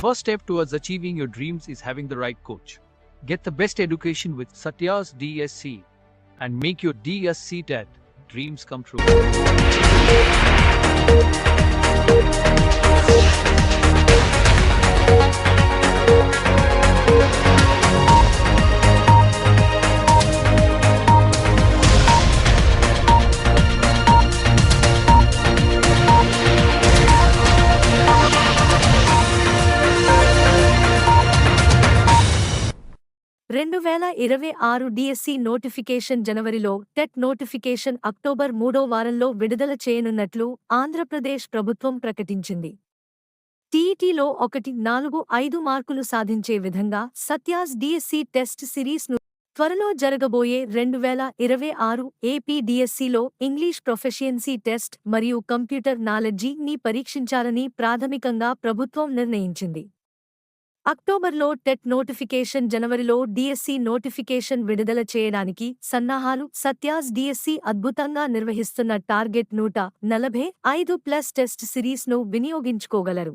first step towards achieving your dreams is having the right coach. Get the best education with Satya's DSC and make your DSC TET dreams come true. రెండు వేల ఇరవై ఆరు DSC notification జనవరిలో TET notification October మూడో వారంలో విడుదల చేయనున్నట్లు ఆంధ్రప్రదేశ్ ప్రభుత్వం ప్రకటించింది. టీఈటీలో ఒకటి నాలుగు ఐదు మార్కులు సాధించే విధంగా సత్యాస్ డిఎస్సి టెస్ట్ సిరీస్ను త్వరలో జరగబోయే రెండు వేల ఇరవై ఆరు ఏపీ డిఎస్సిలో ఇంగ్లీష్ ప్రొఫెషియన్సీ టెస్ట్ మరియు కంప్యూటర్ నాలెడ్జీ ని పరీక్షించాలని ప్రాథమికంగా ప్రభుత్వం నిర్ణయించింది. అక్టోబర్లో టెట్ నోటిఫికేషన్ జనవరిలో డిఎస్సి నోటిఫికేషన్ విడుదల చేయడానికి సన్నాహాలు సత్యాస్ డిఎస్సి అద్భుతంగా నిర్వహిస్తున్న టార్గెట్ నూట నలభై ఐదు ప్లస్ టెస్ట్ సిరీస్ను వినియోగించుకోగలరు.